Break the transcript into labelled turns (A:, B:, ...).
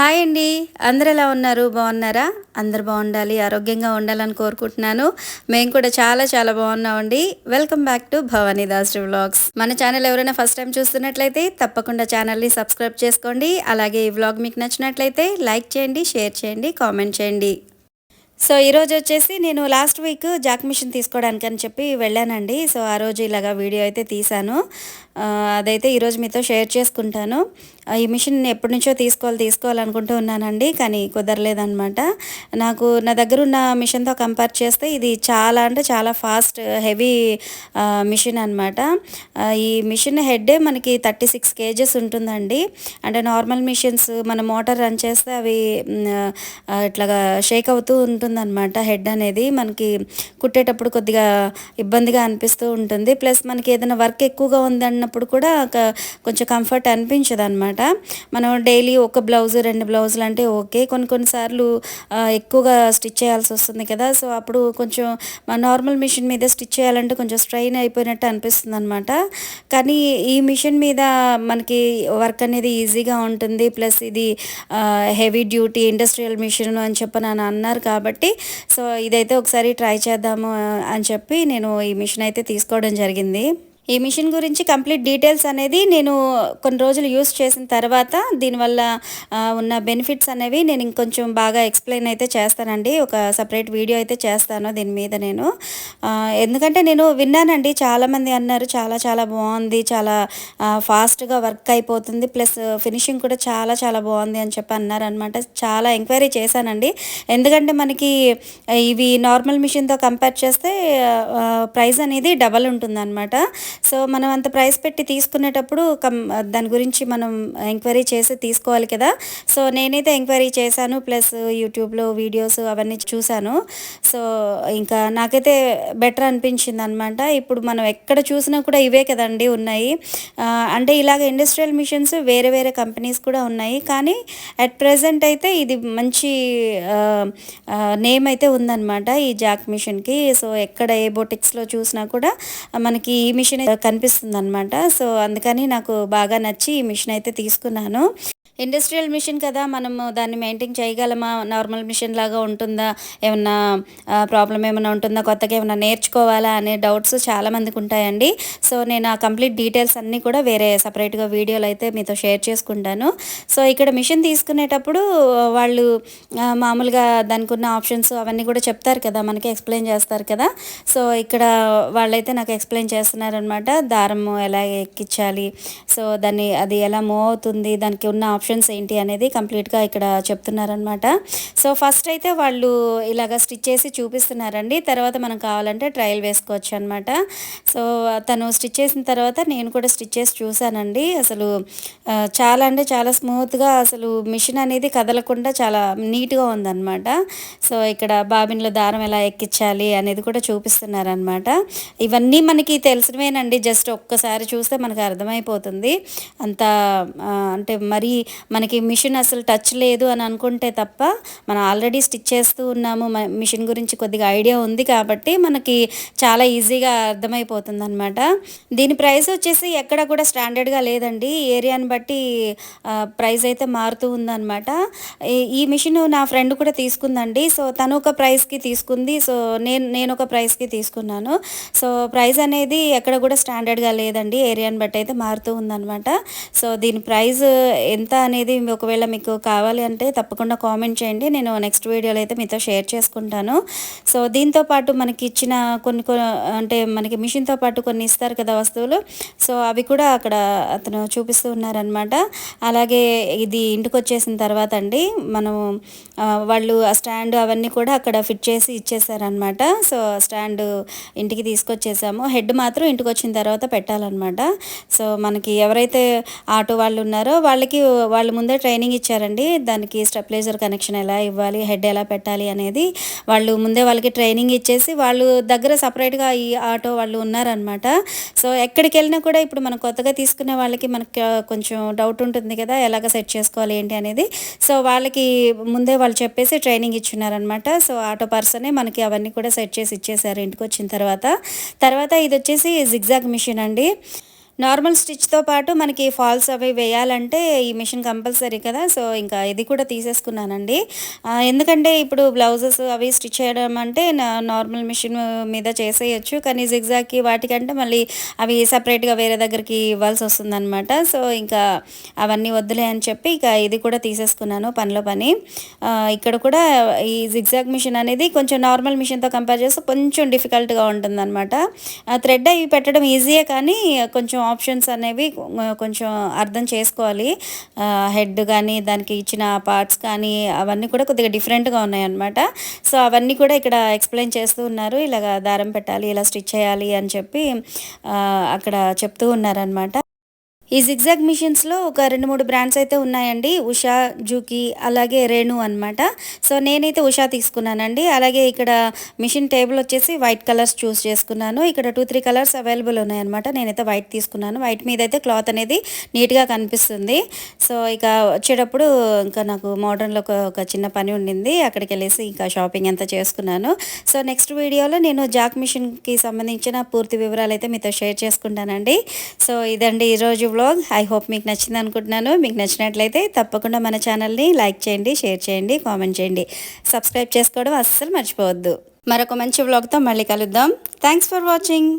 A: Hi అండి. అందరు ఎలా ఉన్నారు? బాగున్నారా? అందరు బాగుండాలి ఆరోగ్యంగా ఉండాలని కోరుకుంటున్నాను. మేము కూడా చాలా చాలా బాగున్నామండి. Welcome back to Bhavani Das vlogs. మన ఛానల్ ఎవరైనా ఫస్ట్ టైం చూస్తున్నట్లయితే తప్పకుండా ఛానల్ని సబ్స్క్రైబ్ చేసుకోండి. అలాగే ఈ వ్లాగ్ మీకు నచ్చినట్లయితే లైక్ చేయండి షేర్ చేయండి కామెంట్ చేయండి. సో ఈరోజు వచ్చేసి నేను లాస్ట్ వీక్ జాక్ మిషన్ తీసుకోవడానికి అని చెప్పి వెళ్ళానండి. సో ఆ రోజు ఇలాగా వీడియో అయితే తీశాను. అదైతే ఈరోజు మీతో షేర్ చేసుకుంటాను. ఈ మిషన్ ఎప్పటి నుంచో తీసుకోవాలి తీసుకోవాలనుకుంటూ ఉన్నానండి కానీ కుదరలేదనమాట నాకు నా దగ్గర ఉన్న మిషన్తో కంపేర్ చేస్తే ఇది చాలా అంటే చాలా ఫాస్ట్ హెవీ మిషన్ అనమాట ఈ మిషన్ హెడ్డే మనకి థర్టీ సిక్స్ కేజెస్ ఉంటుందండి. అంటే నార్మల్ మిషన్స్ మన మోటార్ రన్ చేస్తే అవి ఇట్లాగా షేక్ అవుతూ ఉంటుందన్నమాట హెడ్ అనేది. మనకి కుట్టేటప్పుడు కొద్దిగా ఇబ్బందిగా అనిపిస్తూ ఉంటుంది. ప్లస్ మనకి ఏదైనా వర్క్ ఎక్కువగా ఉన్నప్పుడు కూడా ఒక- కొంచెం కంఫర్ట్ అనిపించదు అనమాట మనం డైలీ ఒక బ్లౌజ్ రెండు బ్లౌజులు అంటే ఓకే కొన్ని కొన్నిసార్లు ఎక్కువగా స్టిచ్ చేయాల్సి వస్తుంది కదా. సో అప్పుడు కొంచెం మన నార్మల్ మిషన్ మీద స్టిచ్ చేయాలంటే కొంచెం స్ట్రైన్ అయిపోయినట్టు అనిపిస్తుంది అనమాట కానీ ఈ మిషన్ మీద మనకి వర్క్ అనేది ఈజీగా ఉంటుంది. ప్లస్ ఇది హెవీ డ్యూటీ ఇండస్ట్రియల్ మిషన్ అని చెప్పి నన్ను అన్నారు కాబట్టి సో ఇదైతే ఒకసారి ట్రై చేద్దాము అని చెప్పి నేను ఈ మిషన్ అయితే తీసుకోవడం జరిగింది. ఈ మిషన్ గురించి కంప్లీట్ డీటెయిల్స్ అనేది నేను కొన్ని రోజులు యూస్ చేసిన తర్వాత దీనివల్ల ఉన్న బెనిఫిట్స్ అనేవి నేను ఇంకొంచెం బాగా ఎక్స్ప్లెయిన్ అయితే చేస్తానండి. ఒక సపరేట్ వీడియో అయితే చేస్తాను దీని మీద నేను. ఎందుకంటే నేను విన్నానండి చాలామంది అన్నారు చాలా చాలా బాగుంది చాలా ఫాస్ట్గా వర్క్ అయిపోతుంది ప్లస్ ఫినిషింగ్ కూడా చాలా చాలా బాగుంది అని చెప్పి అన్నారు అనమాట చాలా ఎంక్వైరీ చేశానండి. ఎందుకంటే మనకి ఇవి నార్మల్ మిషన్తో కంపేర్ చేస్తే ప్రైస్ అనేది డబల్ ఉంటుందన్నమాట. సో మనం అంత ప్రైస్ పెట్టి తీసుకునేటప్పుడు కం దాని గురించి మనం ఎంక్వైరీ చేసి తీసుకోవాలి కదా. సో నేనైతే ఎంక్వైరీ చేశాను ప్లస్ యూట్యూబ్లో వీడియోస్ అవన్నీ చూశాను. సో ఇంకా నాకైతే బెటర్ అనిపించింది అనమాట ఇప్పుడు మనం ఎక్కడ చూసినా కూడా ఇవే కదండి ఉన్నాయి. అంటే ఇలాగ ఇండస్ట్రియల్ మిషన్స్ వేరే వేరే కంపెనీస్ కూడా ఉన్నాయి. కానీ అట్ ప్రెసెంట్ అయితే ఇది మంచి నేమ్ అయితే ఉందన్నమాట ఈ జాక్ మిషన్కి. సో ఎక్కడ ఏ బొటిక్స్లో చూసినా కూడా మనకి ఈ మిషన్ కనిపిస్తుంది అనమాట సో అందుకని నాకు బాగా నచ్చి ఈ మిషన్ అయితే తీసుకున్నాను. ఇండస్ట్రియల్ మిషన్ కదా మనము దాన్ని మెయింటైన్ చేయగలమా? నార్మల్ మిషన్ లాగా ఉంటుందా? ఏమన్నా ప్రాబ్లం ఏమైనా ఉంటుందా? కొత్తగా ఏమైనా నేర్చుకోవాలా అనే డౌట్స్ చాలా మందికి ఉంటాయండి. సో నేను ఆ కంప్లీట్ డీటెయిల్స్ అన్నీ కూడా వేరే సపరేట్గా వీడియోలు అయితే మీతో షేర్ చేసుకుంటాను. సో ఇక్కడ మిషన్ తీసుకునేటప్పుడు వాళ్ళు మామూలుగా దానికి ఉన్న ఆప్షన్స్ అవన్నీ కూడా చెప్తారు కదా మనకి ఎక్స్ప్లెయిన్ చేస్తారు కదా. సో ఇక్కడ వాళ్ళైతే నాకు ఎక్స్ప్లెయిన్ చేస్తున్నారనమాట దారం ఎలా ఎక్కించాలి? సో దాన్ని అది ఎలా మూవ్ అవుతుంది? దానికి ఉన్న ఆప్షన్స్ ఏంటి అనేది కంప్లీట్గా ఇక్కడ చెప్తున్నారనమాట సో ఫస్ట్ అయితే వాళ్ళు ఇలాగ స్టిచ్ చేసి చూపిస్తున్నారండి. తర్వాత మనం కావాలంటే ట్రయల్ వేసుకోవచ్చు అనమాట సో తను స్టిచ్ చేసిన తర్వాత నేను కూడా స్టిచ్ చేసి చూశానండి. అసలు చాలా అంటే చాలా స్మూత్గా అసలు మిషన్ అనేది కదలకుండా చాలా నీట్గా ఉందన్నమాట. సో ఇక్కడ బాబిన్లో దారం ఎలా ఎక్కించాలి అనేది కూడా చూపిస్తున్నారనమాట ఇవన్నీ మనకి తెలిసినవేనండి. జస్ట్ ఒక్కసారి చూస్తే మనకు అర్థమైపోతుంది. అంత అంటే మరి మనకి మిషన్ అసలు టచ్ లేదు అని అనుకుంటే తప్ప మనం ఆల్రెడీ స్టిచ్ చేస్తూ ఉన్నాము. మిషన్ గురించి కొద్దిగా ఐడియా ఉంది కాబట్టి మనకి చాలా ఈజీగా అర్థమైపోతుంది అనమాట దీని ప్రైస్ వచ్చేసి ఎక్కడ కూడా స్టాండర్డ్గా లేదండి. ఏరియాని బట్టి ప్రైస్ అయితే మారుతూ ఉందన్నమాట. ఈ- ఈ మిషన్ నా ఫ్రెండ్ కూడా తీసుకుందండి. సో తను ఒక ప్రైస్కి తీసుకుంది. సో నేను నేను ఒక ప్రైస్కి తీసుకున్నాను. సో ప్రైస్ అనేది ఎక్కడ కూడా స్టాండర్డ్గా లేదండి. ఏరియాని బట్టి అయితే మారుతూ ఉందనమాట సో దీని ప్రైస్ ఎంత అనేది ఒకవేళ మీకు కావాలి అంటే తప్పకుండా కామెంట్ చేయండి. నేను నెక్స్ట్ వీడియోలో అయితే మీతో షేర్ చేసుకుంటాను. సో దీంతో పాటు మనకి ఇచ్చిన కొన్ని అంటే మనకి మిషన్తో పాటు కొన్ని ఇస్తారు కదా వస్తువులు. సో అవి కూడా అక్కడ అతను చూపిస్తూ ఉన్నారనమాట అలాగే ఇది ఇంటికి వచ్చేసిన తర్వాత అండి మనం వాళ్ళు ఆ స్టాండ్ అవన్నీ కూడా అక్కడ ఫిట్ చేసి ఇచ్చేసారనమాట సో స్టాండ్ ఇంటికి తీసుకొచ్చేసాము. హెడ్ మాత్రం ఇంటికి వచ్చిన తర్వాత పెట్టాలన్నమాట. సో మనకి ఎవరైతే ఆటో వాళ్ళు ఉన్నారో వాళ్ళకి వాళ్ళు ముందే ట్రైనింగ్ ఇచ్చారండి. దానికి స్టెప్లైజర్ కనెక్షన్ ఎలా ఇవ్వాలి హెడ్ ఎలా పెట్టాలి అనేది వాళ్ళు ముందే వాళ్ళకి ట్రైనింగ్ ఇచ్చేసి వాళ్ళు దగ్గర సపరేట్గా ఈ ఆటో వాళ్ళు ఉన్నారనమాట సో ఎక్కడికి వెళ్ళినా కూడా ఇప్పుడు మనం కొత్తగా తీసుకునే వాళ్ళకి మనకి కొంచెం డౌట్ ఉంటుంది కదా ఎలాగ సెట్ చేసుకోవాలి ఏంటి అనేది. సో వాళ్ళకి ముందే వాళ్ళు చెప్పేసి ట్రైనింగ్ ఇచ్చున్నారనమాట సో ఆటో పర్సనే మనకి అవన్నీ కూడా సెట్ చేసి ఇచ్చేసారు ఇంటికి వచ్చిన తర్వాత. తర్వాత ఇది వచ్చేసి జిగ్జాగ్ మిషన్ అండి. నార్మల్ స్టిచ్తో పాటు మనకి ఫాల్స్ అవి వేయాలంటే ఈ మిషన్ కంపల్సరీ కదా. సో ఇంకా ఇది కూడా తీసేసుకున్నానండి. ఎందుకంటే ఇప్పుడు బ్లౌజెస్ అవి స్టిచ్ చేయడం అంటే నా- నార్మల్ మిషన్ మీద చేసేయచ్చు. కానీ జిగ్జాగ్కి వాటికంటే మళ్ళీ అవి సపరేట్గా వేరే దగ్గరికి ఇవ్వాల్సి వస్తుందన్నమాట. సో ఇంకా అవన్నీ వద్దులే అని చెప్పి ఇక ఇది కూడా తీసేసుకున్నాను పనిలో పని. ఇక్కడ కూడా ఈ జిగ్జాగ్ మిషన్ అనేది కొంచెం నార్మల్ మిషన్తో కంపేర్ చేస్తే కొంచెం డిఫికల్ట్గా ఉంటుందన్నమాట. థ్రెడ్ అవి పెట్టడం ఈజీయే కానీ కొంచెం ఆప్షన్స్ అనేవి కొంచెం అర్థం చేసుకోవాలి. హెడ్ కానీ దానికి ఇచ్చిన పార్ట్స్ కానీ అవన్నీ కూడా కొద్దిగా డిఫరెంట్గా ఉన్నాయన్నమాట. సో అవన్నీ కూడా ఇక్కడ ఎక్స్ప్లెయిన్ చేస్తూ ఉన్నారు. ఇలాగ దారం పెట్టాలి ఇలా స్టిచ్ చేయాలి అని చెప్పి అక్కడ చెప్తూ ఉన్నారనమాట ఈ జిగ్జాగ్ మిషన్స్లో ఒక రెండు మూడు బ్రాండ్స్ అయితే ఉన్నాయండి. ఉషా జూకి అలాగే రేణు అనమాట సో నేనైతే ఉషా తీసుకున్నానండి. అలాగే ఇక్కడ మిషన్ టేబుల్ వచ్చేసి వైట్ కలర్స్ చూస్ చేసుకున్నాను. ఇక్కడ టూ త్రీ కలర్స్ అవైలబుల్ ఉన్నాయన్నమాట. నేనైతే వైట్ తీసుకున్నాను. వైట్ మీద అయితే క్లాత్ అనేది నీట్గా కనిపిస్తుంది. సో ఇక వచ్చేటప్పుడు ఇంకా నాకు మోడర్న్లో ఒక ఒక చిన్న పని ఉండింది. అక్కడికి వెళ్ళేసి ఇంకా షాపింగ్ అంతా చేసుకున్నాను. సో నెక్స్ట్ వీడియోలో నేను జాక్ మిషన్కి సంబంధించిన పూర్తి వివరాలు అయితే మీతో షేర్ చేసుకుంటానండి. సో ఇదండి ఈరోజు బ్లాగ్. ఐ హోప్ మీకు నచ్చింది అనుకుంటున్నాను. మీకు నచ్చినట్లయితే తప్పకుండా మన ఛానల్ని లైక్ చేయండి షేర్ చేయండి కామెంట్ చేయండి. సబ్స్క్రైబ్ చేసుకోవడం అస్సలు మర్చిపోవద్దు. మరొక మంచి బ్లాగ్తో మళ్ళీ కలుద్దాం. Thanks for watching